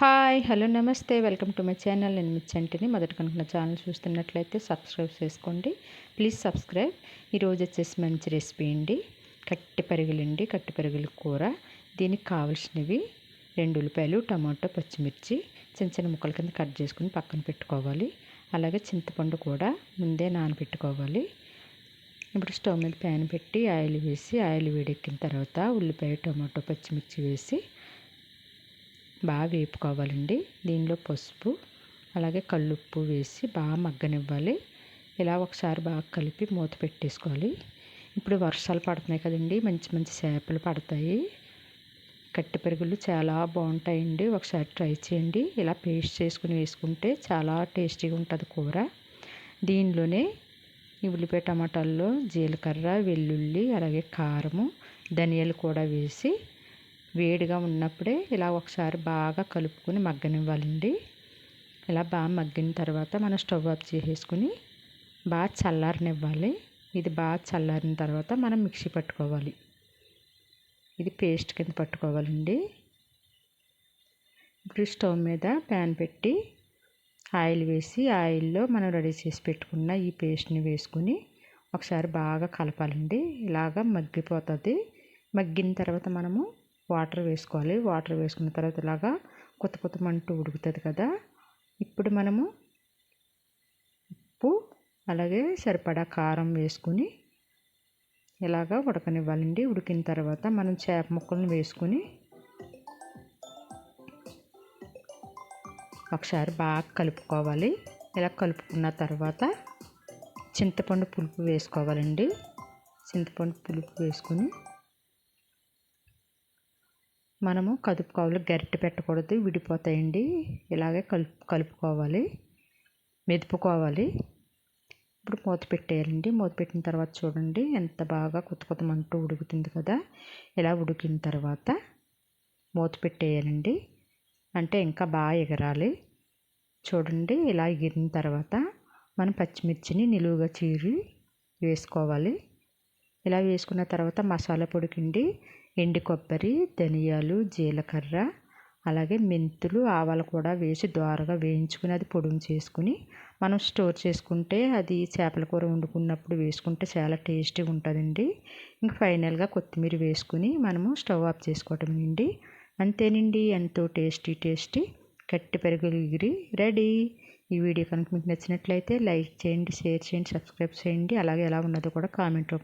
Hi hello నమస్తే. Welcome to my channel. నేను మిచ్చంటిని మొదటి కనుక నా ఛానల్ చూస్తున్నట్లయితే సబ్స్క్రైబ్ చేసుకోండి. Please subscribe. ఈరోజు వచ్చేసి మంచి రెసిపీ అండి. కట్టి పెరుగులండి. కట్టి పెరుగుల కూర. దీనికి కావాల్సినవి రెండు ఉల్లిపాయలు టమాటో పచ్చిమిర్చి చిన్న చిన్న ముక్కల కింద కట్ చేసుకుని పక్కన పెట్టుకోవాలి. అలాగే చింతపండు కూడా ముందే నానబెట్టుకోవాలి. ఇప్పుడు స్టవ్ మీద ప్యాన్ పెట్టి ఆయిల్ వేసి ఆయిల్ వేడెక్కిన తర్వాత ఉల్లిపాయ టమాటో పచ్చిమిర్చి వేసి బాగా వేపుకోవాలండి. దీనిలో పసుపు అలాగే కల్లుప్పు వేసి బాగా మగ్గనివ్వాలి. ఇలా ఒకసారి బాగా కలిపి మూత పెట్టేసుకోవాలి. ఇప్పుడు వర్షాలు పడుతున్నాయి కదండి మంచి మంచి చేపలు పడతాయి. కట్టె పెరుగులు చాలా బాగుంటాయండి. ఒకసారి ట్రై చేయండి. ఇలా పేస్ట్ చేసుకుని వేసుకుంటే చాలా టేస్టీగా ఉంటుంది కూర. దీనిలోనే ఈ ఉల్లిపాయ టమాటాల్లో జీలకర్ర వెల్లుల్లి అలాగే కారము ధనియాలు కూడా వేసి వేడిగా ఉన్నప్పుడే ఇలా ఒకసారి బాగా కలుపుకొని మగ్గనివ్వాలండి. ఇలా బాగా మగ్గిన తర్వాత మనం స్టవ్ ఆఫ్ చేసేసుకుని బాగా చల్లారనివ్వాలి. ఇది బాగా చల్లారిన తర్వాత మనం మిక్సీ పట్టుకోవాలి. ఇది పేస్ట్ కింద పట్టుకోవాలండి. ఇప్పుడు స్టవ్ మీద ప్యాన్ పెట్టి ఆయిల్ వేసి ఆయిల్లో మనం రెడీ చేసి పెట్టుకున్న ఈ పేస్ట్ని వేసుకుని ఒకసారి బాగా కలపాలండి. ఇలాగా మగ్గిపోతుంది. మగ్గిన తర్వాత మనము వాటర్ వేసుకోవాలి. వాటర్ వేసుకున్న తర్వాత ఇలాగా కొత్త కొత్త మంటూ ఉడుకుతుంది కదా. ఇప్పుడు మనము ఉప్పు అలాగే సరిపడా కారం వేసుకుని ఇలాగా ఉడకనివ్వాలండి. ఉడికిన తర్వాత మనం చేప ముక్కలను వేసుకుని ఒకసారి బాగా కలుపుకోవాలి. ఇలా కలుపుకున్న తర్వాత చింతపండు పులుపు వేసుకోవాలండి. చింతపండు పులుపు వేసుకుని మనము కదుపుకోవాలి. గరిటె పెట్టకూడదు. విడిపోతాయండి. ఇలాగే కలుపు కలుపుకోవాలి. మెదుపుకోవాలి. ఇప్పుడు మూత పెట్టేయాలండి. మూత పెట్టిన తర్వాత చూడండి. ఎంత బాగా కొత్త కొత్తమంటూ ఉడుకుతుంది కదా. ఇలా ఉడికిన తర్వాత మూత పెట్టేయాలండి. అంటే ఇంకా బాగా ఎగరాలి. చూడండి. ఇలా ఎగిరిన తర్వాత మనం పచ్చిమిర్చిని నిలువుగా చీరి వేసుకోవాలి. ఇలా వేసుకున్న తర్వాత మసాలా పొడికిండి ఎండి కొబ్బరి ధనియాలు జీలకర్ర అలాగే మెంతులు ఆవాలు కూడా వేసి దోరగా వేయించుకుని అది పొడుము చేసుకుని మనం స్టోర్ చేసుకుంటే అది చేపల కూర వండుకున్నప్పుడు వేసుకుంటే చాలా టేస్టీగా ఉంటుందండి. ఇంక ఫైనల్గా కొత్తిమీర వేసుకుని మనము స్టవ్ ఆఫ్ చేసుకోవటం అండి. అంతేనండి ఎంతో టేస్టీ టేస్టీ కట్టి పెరుగులు ఎగిరి రెడీ. ఈ వీడియో కనుక మీకు నచ్చినట్లయితే లైక్ చేయండి షేర్ చేయండి సబ్స్క్రైబ్ చేయండి. అలాగే ఎలా ఉన్నదో కూడా కామెంట్